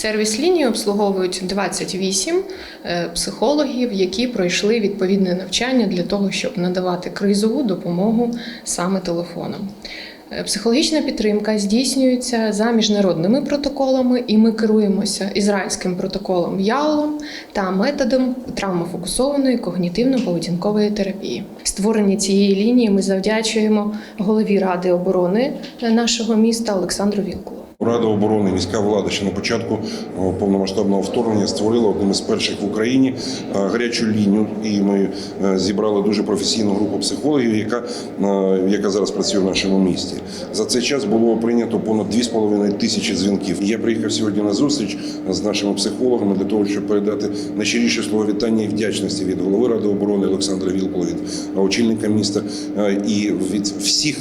Сервіс лінії обслуговують 28 е, психологів, які пройшли відповідне навчання для того, щоб надавати кризову допомогу саме телефоном. Е, Психологічна підтримка здійснюється за міжнародними протоколами, і ми керуємося ізраїльським протоколом ЯЛОМ та методом травмофокусованої когнітивно-поведінкової терапії. Створення цієї лінії ми завдячуємо голові ради оборони нашого міста Олександру Вілкулу. Рада оборони, міська влада ще на початку повномасштабного вторгнення створила одним із перших в Україні е, гарячу лінію, і ми е, зібрали дуже професійну групу психологів, яка, е, яка зараз працює в нашому місті. За цей час було прийнято понад 2,5 тисячі дзвінків. Я приїхав сьогодні на зустріч з нашими психологами для того, щоб передати найщиріше слово вітання і вдячності від голови ради оборони Олександра Вілкова, від очільника міста і від всіх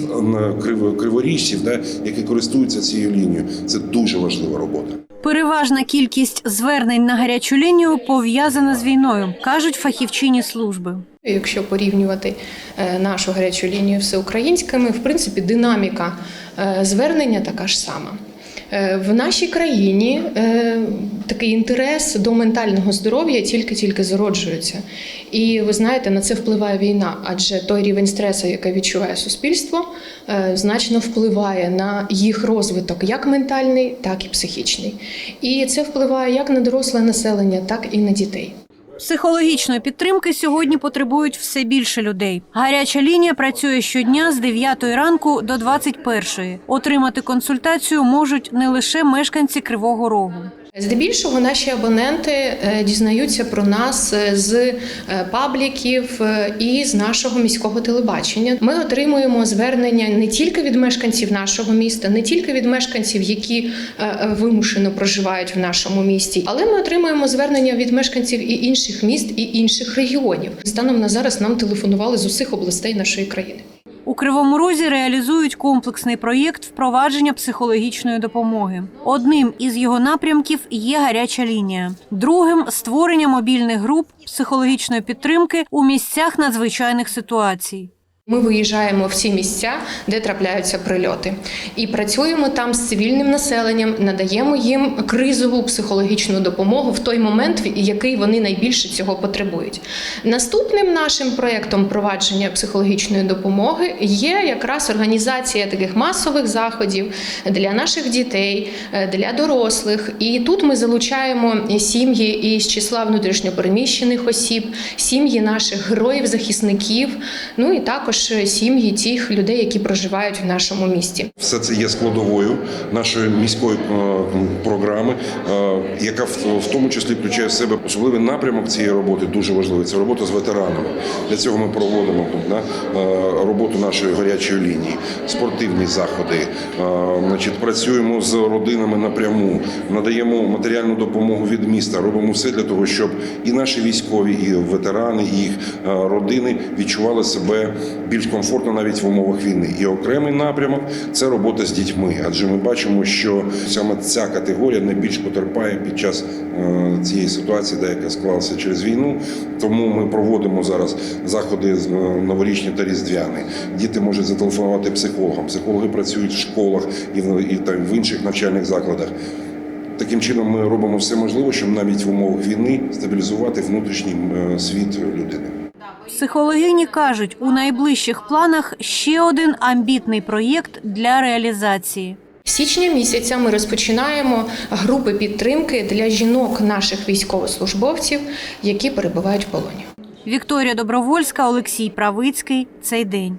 криво- криворіжців, які користуються цією лінією. Це дуже важлива робота. Переважна кількість звернень на гарячу лінію пов'язана з війною, кажуть фахівчині служби. Якщо порівнювати е, нашу гарячу лінію всеукраїнськими, в принципі, динаміка е, звернення така ж сама. Е, В нашій країні е, такий інтерес до ментального здоров'я тільки-тільки зароджується. І ви знаєте, на це впливає війна, адже той рівень стресу, який відчуває суспільство, е, значно впливає на їх розвиток, як ментальний, так і психічний. І це впливає як на доросле населення, так і на дітей. Психологічної підтримки сьогодні потребують все більше людей. Гаряча лінія працює щодня з 9 ранку до 21. Отримати консультацію можуть не лише мешканці Кривого Рогу. Здебільшого наші абоненти е, дізнаються про нас е, з е, пабліків і з нашого міського телебачення. Ми отримуємо звернення не тільки від мешканців нашого міста, не тільки від мешканців, які вимушено проживають в нашому місті, але ми отримуємо звернення від мешканців і інших міст і інших регіонів. Станом на зараз нам телефонували з усіх областей нашої країни. У Кривому Розі реалізують комплексний проєкт впровадження психологічної допомоги. Одним із його напрямків є гаряча лінія, другим створення мобільних груп психологічної підтримки у місцях надзвичайних ситуацій. Ми виїжджаємо в ці місця, де трапляються прильоти, і працюємо там з цивільним населенням, надаємо їм кризову психологічну допомогу в той момент, в який вони найбільше цього потребують. Наступним нашим проєктом провадження психологічної допомоги є якраз організація таких масових заходів для наших дітей, е, для дорослих. І тут ми залучаємо сім'ї із числа внутрішньопереміщених осіб, сім'ї наших героїв-захисників, ну і також сім'ї тих людей, які проживають в нашому місті. Все це є складовою нашої міської е, програми, е, яка в, тому числі включає в себе особливий напрямок цієї роботи. Дуже важливий. Це робота з ветеранами. Для цього ми проводимо да, е, роботу нашої гарячої лінії, спортивні заходи. Значить, працюємо з родинами напряму, надаємо матеріальну допомогу від міста. Робимо все для того, щоб і наші військові, і ветерани, і їх родини відчували себе більш комфортно навіть в умовах війни. І окремий напрямок це робота з дітьми, адже ми бачимо, що саме ця категорія найбільш потерпає під час е, цієї ситуації, де яка склалася через війну. Тому ми проводимо зараз заходи з, е, новорічні та різдвяні. Діти можуть зателефонувати психологам. Психологи працюють в школах і в, і там в інших навчальних закладах. Таким чином ми робимо все можливе, щоб навіть в умовах війни стабілізувати внутрішній е, світ людини. Психологині кажуть, у найближчих планах ще один амбітний проєкт для реалізації. Січня місяця ми розпочинаємо групи підтримки для жінок наших військовослужбовців, які перебувають в полоні. Вікторія Добровольська, Олексій Правицький. Цей день.